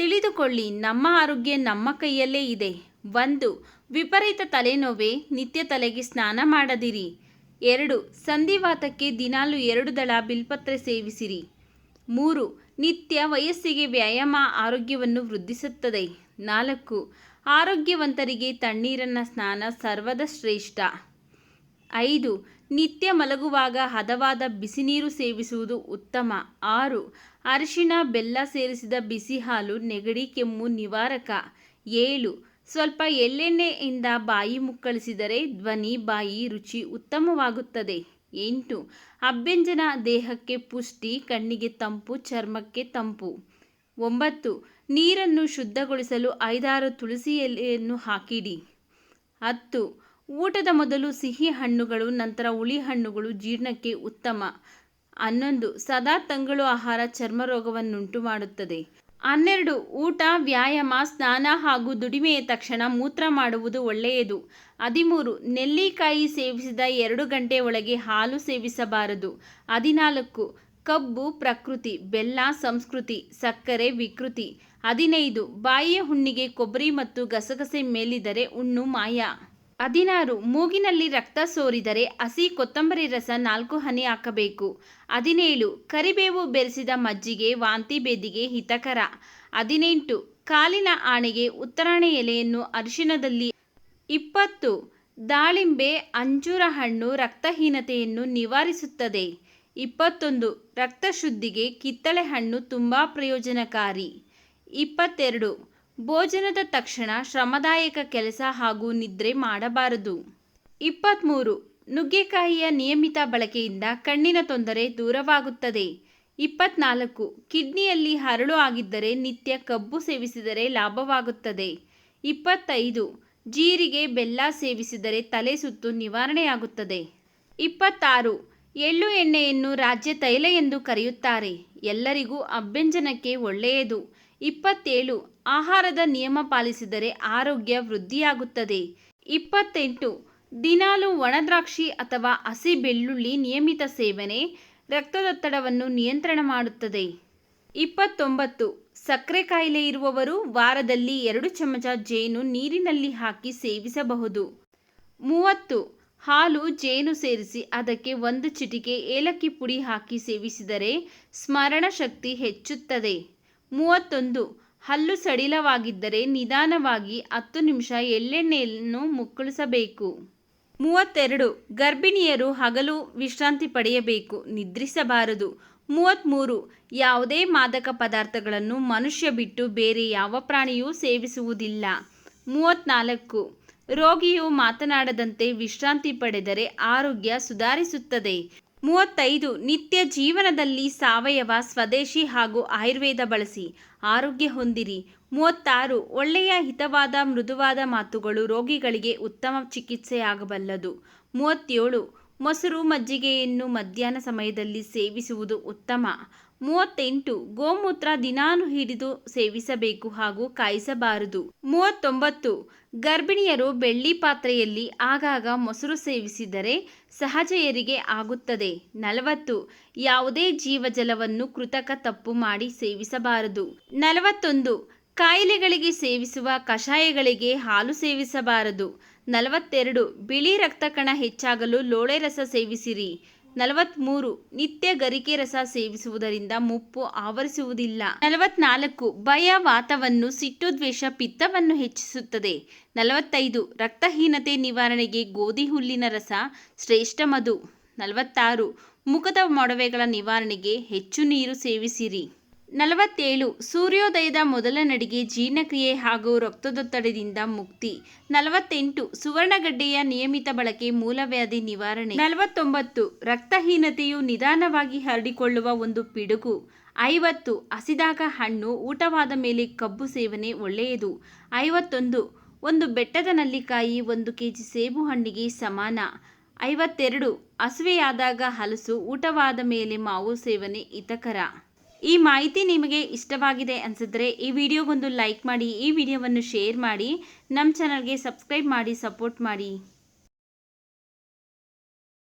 ತಿಳಿದುಕೊಳ್ಳಿ, ನಮ್ಮ ಆರೋಗ್ಯ ನಮ್ಮ ಕೈಯಲ್ಲೇ ಇದೆ. ಒಂದು, ವಿಪರೀತ ತಲೆನೋವೇ, ನಿತ್ಯ ತಲೆಗೆ ಸ್ನಾನ ಮಾಡದಿರಿ. ಎರಡು, ಸಂಧಿವಾತಕ್ಕೆ ದಿನಾಲು ಎರಡು ದಳ ಬಿಲ್ಪತ್ರೆ ಸೇವಿಸಿರಿ. ಮೂರು, ನಿತ್ಯ ವಯಸ್ಸಿಗೆ ವ್ಯಾಯಾಮ ಆರೋಗ್ಯವನ್ನು ವೃದ್ಧಿಸುತ್ತದೆ. ನಾಲ್ಕು, ಆರೋಗ್ಯವಂತರಿಗೆ ತಣ್ಣೀರನ್ನ ಸ್ನಾನ ಸರ್ವದ ಶ್ರೇಷ್ಠ. ಐದು, ನಿತ್ಯ ಮಲಗುವಾಗ ಹದವಾದ ಬಿಸಿನೀರು ಸೇವಿಸುವುದು ಉತ್ತಮ. ಆರು, ಅರಿಶಿಣ, ಬೆಲ್ಲ ಸೇರಿಸಿದ ಬಿಸಿ ಹಾಲು ನೆಗಡಿ, ಕೆಮ್ಮು, ನಿವಾರಕ. ಏಳು, ಸ್ವಲ್ಪ ಎಳ್ಳೆಣ್ಣೆಯಿಂದ ಬಾಯಿ ಮುಕ್ಕಳಿಸಿದರೆ ಧ್ವನಿ, ಬಾಯಿ ರುಚಿ ಉತ್ತಮವಾಗುತ್ತದೆ. ಎಂಟು, ಅಭ್ಯಂಜನ ದೇಹಕ್ಕೆ ಪುಷ್ಟಿ, ಕಣ್ಣಿಗೆ ತಂಪು, ಚರ್ಮಕ್ಕೆ ತಂಪು. ಒಂಬತ್ತು, ನೀರನ್ನು ಶುದ್ಧಗೊಳಿಸಲು ಐದಾರು ತುಳಸಿ ಎಲೆಯನ್ನು ಹಾಕಿಡಿ. ಹತ್ತು ಊಟದ ಮೊದಲು ಸಿಹಿ ಹಣ್ಣುಗಳು, ನಂತರ ಹುಳಿ ಹಣ್ಣುಗಳು ಜೀರ್ಣಕ್ಕೆ ಉತ್ತಮ. ಹನ್ನೊಂದು, ಸದಾ ತಂಗಳು ಆಹಾರ ಚರ್ಮ ರೋಗವನ್ನುಂಟು ಮಾಡುತ್ತದೆ ಹನ್ನೆರಡು, ಊಟ, ವ್ಯಾಯಾಮ, ಸ್ನಾನ ಹಾಗೂ ದುಡಿಮೆಯ ತಕ್ಷಣ ಮೂತ್ರ ಮಾಡುವುದು ಒಳ್ಳೆಯದು. ಹದಿಮೂರು, ನೆಲ್ಲಿಕಾಯಿ ಸೇವಿಸಿದ ಎರಡು ಗಂಟೆ ಒಳಗೆ ಹಾಲು ಸೇವಿಸಬಾರದು. ಹದಿನಾಲ್ಕು, ಕಬ್ಬು, ಪ್ರಕೃತಿ, ಬೆಲ್ಲ, ಸಂಸ್ಕೃತಿ, ಸಕ್ಕರೆ, ವಿಕೃತಿ. ಹದಿನೈದು, ಬಾಯಿಯ ಹುಣ್ಣಿಗೆ ಕೊಬ್ಬರಿ ಮತ್ತು ಗಸಗಸೆ ಮೇಲಿದರೆ ಹುಣ್ಣು ಮಾಯ. ಹದಿನಾರು, ಮೂಗಿನಲ್ಲಿ ರಕ್ತ ಸೋರಿದರೆ ಹಸಿ ಕೊತ್ತಂಬರಿ ರಸ ನಾಲ್ಕು ಹನಿ ಹಾಕಬೇಕು. ಹದಿನೇಳು, ಕರಿಬೇವು ಬೆರೆಸಿದ ಮಜ್ಜಿಗೆ ವಾಂತಿ ಬೇದಿಗೆ ಹಿತಕರ. ಹದಿನೆಂಟು, ಕಾಲಿನ ಆಣೆಗೆ ಉತ್ತರಾಣೆ ಎಲೆಯನ್ನು ಅರಿಶಿಣದಲ್ಲಿ. ಇಪ್ಪತ್ತು, ದಾಳಿಂಬೆ ಅಂಜೂರ ಹಣ್ಣು ರಕ್ತಹೀನತೆಯನ್ನು ನಿವಾರಿಸುತ್ತದೆ. ಇಪ್ಪತ್ತೊಂದು, ರಕ್ತಶುದ್ಧಿಗೆ ಕಿತ್ತಳೆ ಹಣ್ಣು ತುಂಬ ಪ್ರಯೋಜನಕಾರಿ. ಇಪ್ಪತ್ತೆರಡು ಭೋಜನದ ತಕ್ಷಣ ಶ್ರಮದಾಯಕ ಕೆಲಸ ಹಾಗೂ ನಿದ್ರೆ ಮಾಡಬಾರದು. ಇಪ್ಪತ್ತ್ಮೂರು ನುಗ್ಗೆಕಾಯಿಯ ನಿಯಮಿತ ಬಳಕೆಯಿಂದ ಕಣ್ಣಿನ ತೊಂದರೆ ದೂರವಾಗುತ್ತದೆ. ಇಪ್ಪತ್ನಾಲ್ಕು. ಕಿಡ್ನಿಯಲ್ಲಿ ಹರಳು ಆಗಿದ್ದರೆ ನಿತ್ಯ ಕಬ್ಬು ಸೇವಿಸಿದರೆ ಲಾಭವಾಗುತ್ತದೆ. ಇಪ್ಪತ್ತೈದು. ಜೀರಿಗೆ, ಬೆಲ್ಲ ಸೇವಿಸಿದರೆ ತಲೆ ಸುತ್ತು ನಿವಾರಣೆಯಾಗುತ್ತದೆ. ಇಪ್ಪತ್ತಾರು. ಎಳ್ಳು ಎಣ್ಣೆಯನ್ನು ರಾಜ್ಯ ತೈಲ ಎಂದು ಕರೆಯುತ್ತಾರೆ. ಎಲ್ಲರಿಗೂ ಅಭ್ಯಂಜನಕ್ಕೆ ಒಳ್ಳೆಯದು. ಇಪ್ಪತ್ತೇಳು. ಆಹಾರದ ನಿಯಮ ಪಾಲಿಸಿದರೆ ಆರೋಗ್ಯ ವೃದ್ಧಿಯಾಗುತ್ತದೆ. ಇಪ್ಪತ್ತೆಂಟು. ದಿನಾಲು ಒಣದ್ರಾಕ್ಷಿ ಅಥವಾ ಹಸಿ ಬೆಳ್ಳುಳ್ಳಿ ನಿಯಮಿತ ಸೇವನೆ ರಕ್ತದೊತ್ತಡವನ್ನು ನಿಯಂತ್ರಣ ಮಾಡುತ್ತದೆ. ಇಪ್ಪತ್ತೊಂಬತ್ತು. ಸಕ್ಕರೆ ಕಾಯಿಲೆ ಇರುವವರು ವಾರದಲ್ಲಿ ಎರಡು ಚಮಚ ಜೇನು ನೀರಿನಲ್ಲಿ ಹಾಕಿ ಸೇವಿಸಬಹುದು. ಮೂವತ್ತು. ಹಾಲು ಜೇನು ಸೇರಿಸಿ ಅದಕ್ಕೆ ಒಂದು ಚಿಟಿಕೆ ಏಲಕ್ಕಿ ಪುಡಿ ಹಾಕಿ ಸೇವಿಸಿದರೆ ಸ್ಮರಣ ಶಕ್ತಿ ಹೆಚ್ಚುತ್ತದೆ. ಮೂವತ್ತೊಂದು. ಹಲ್ಲು ಸಡಿಲವಾಗಿದ್ದರೆ ನಿಧಾನವಾಗಿ ಹತ್ತು ನಿಮಿಷ ಎಳ್ಳೆಣ್ಣೆಯನ್ನು ಮುಕ್ಕಳಿಸಬೇಕು. ಮೂವತ್ತೆರಡು, ಗರ್ಭಿಣಿಯರು ಹಗಲು ವಿಶ್ರಾಂತಿ ಪಡೆಯಬೇಕು, ನಿದ್ರಿಸಬಾರದು. ಮೂವತ್ತ್ಮೂರು ಯಾವುದೇ ಮಾದಕ ಪದಾರ್ಥಗಳನ್ನು ಮನುಷ್ಯ ಬಿಟ್ಟು ಬೇರೆ ಯಾವ ಪ್ರಾಣಿಯೂ ಸೇವಿಸುವುದಿಲ್ಲ. ಮೂವತ್ತ್ನಾಲ್ಕು ರೋಗಿಯು ಮಾತನಾಡದಂತೆ ವಿಶ್ರಾಂತಿ ಪಡೆದರೆ ಆರೋಗ್ಯ ಸುಧಾರಿಸುತ್ತದೆ. ಮೂವತ್ತೈದು ನಿತ್ಯ ಜೀವನದಲ್ಲಿ ಸಾವಯವ, ಸ್ವದೇಶಿ ಹಾಗೂ ಆಯುರ್ವೇದ ಬಳಸಿ ಆರೋಗ್ಯ ಹೊಂದಿರಿ. ಮೂವತ್ತಾರು ಒಳ್ಳೆಯ ಹಿತವಾದ, ಮೃದುವಾದ ಮಾತುಗಳು ರೋಗಿಗಳಿಗೆ ಉತ್ತಮ ಚಿಕಿತ್ಸೆಯಾಗಬಲ್ಲದು. ಮೂವತ್ತೇಳು ಮೊಸರು ಮಜ್ಜಿಗೆಯನ್ನು ಮಧ್ಯಾಹ್ನ ಸಮಯದಲ್ಲಿ ಸೇವಿಸುವುದು ಉತ್ತಮ. ಮೂವತ್ತೆಂಟು. ಗೋಮೂತ್ರ ದಿನಾನು ಹಿಡಿದು ಸೇವಿಸಬೇಕು ಹಾಗೂ ಕಾಯಿಸಬಾರದು. ಮೂವತ್ತೊಂಬತ್ತು. ಗರ್ಭಿಣಿಯರು ಬೆಳ್ಳಿ ಪಾತ್ರೆಯಲ್ಲಿ ಆಗಾಗ ಮೊಸರು ಸೇವಿಸಿದರೆ ಸಹಜೆಯರಿಗೆ ಆಗುತ್ತದೆ. ನಲವತ್ತು. ಯಾವುದೇ ಜೀವಜಲವನ್ನು ಕೃತಕ ತಪ್ಪು ಮಾಡಿ ಸೇವಿಸಬಾರದು. ನಲವತ್ತೊಂದು. ಕಾಯಿಲೆಗಳಿಗೆ ಸೇವಿಸುವ ಕಷಾಯಗಳಿಗೆ ಹಾಲು ಸೇವಿಸಬಾರದು. ನಲವತ್ತೆರಡು, ಬಿಳಿ ರಕ್ತ ಕಣ ಹೆಚ್ಚಾಗಲು ಲೋಳೆ ರಸ ಸೇವಿಸಿರಿ. ನಲವತ್ಮೂರು, ನಿತ್ಯ ಗರಿಕೆ ರಸ ಸೇವಿಸುವುದರಿಂದ ಮುಪ್ಪು ಆವರಿಸುವುದಿಲ್ಲ. ನಲವತ್ನಾಲ್ಕು, ಭಯ ವಾತವನ್ನು ಸಿಟ್ಟು ದ್ವೇಷ ಪಿತ್ತವನ್ನು ಹೆಚ್ಚಿಸುತ್ತದೆ. ನಲವತ್ತೈದು, ರಕ್ತಹೀನತೆ ನಿವಾರಣೆಗೆ ಗೋಧಿ ಹುಲ್ಲಿನ ರಸ ಶ್ರೇಷ್ಠ ಮಧು. ನಲವತ್ತಾರು, ಮುಖದ ಮೊಡವೆಗಳ ನಿವಾರಣೆಗೆ ಹೆಚ್ಚು ನೀರು ಸೇವಿಸಿರಿ. ನಲವತ್ತೇಳು, ಸೂರ್ಯೋದಯದ ಮೊದಲ ನಡಿಗೆ ಜೀರ್ಣಕ್ರಿಯೆ ಹಾಗೂ ರಕ್ತದೊತ್ತಡದಿಂದ ಮುಕ್ತಿ. ನಲವತ್ತೆಂಟು, ಸುವರ್ಣಗಡ್ಡೆಯ ನಿಯಮಿತ ಬಳಕೆ ಮೂಲವ್ಯಾಧಿ ನಿವಾರಣೆ. ನಲವತ್ತೊಂಬತ್ತು, ರಕ್ತಹೀನತೆಯು ನಿಧಾನವಾಗಿ ಹರಡಿಕೊಳ್ಳುವ ಒಂದು ಪಿಡುಗು. ಐವತ್ತು, ಹಸಿದಾಗ ಹಣ್ಣು ಊಟವಾದ ಮೇಲೆ ಕಬ್ಬು ಸೇವನೆ ಒಳ್ಳೆಯದು. ಐವತ್ತೊಂದು, ಒಂದು ಬೆಟ್ಟದ ನಲ್ಲಿಕಾಯಿ ಒಂದು ಕೆಜಿ ಸೇಬು ಹಣ್ಣಿಗೆ ಸಮಾನ. ಐವತ್ತೆರಡು, ಹಸುವೆಯಾದಾಗ ಹಲಸು ಊಟವಾದ ಮೇಲೆ ಮಾವು ಸೇವನೆ ಹಿತಕರ. ಈ ಮಾಹಿತಿ ನಿಮಗೆ ಇಷ್ಟವಾಗಿದೆ ಅನಿಸಿದ್ರೆ ಈ ವಿಡಿಯೋಗೊಂದು ಲೈಕ್ ಮಾಡಿ, ಈ ವಿಡಿಯೋವನ್ನು ಶೇರ್ ಮಾಡಿ ನಮ್ಮ ಚಾನಲ್ಗೆ ಸಬ್ಸ್ಕ್ರೈಬ್ ಮಾಡಿ, ಸಪೋರ್ಟ್ ಮಾಡಿ.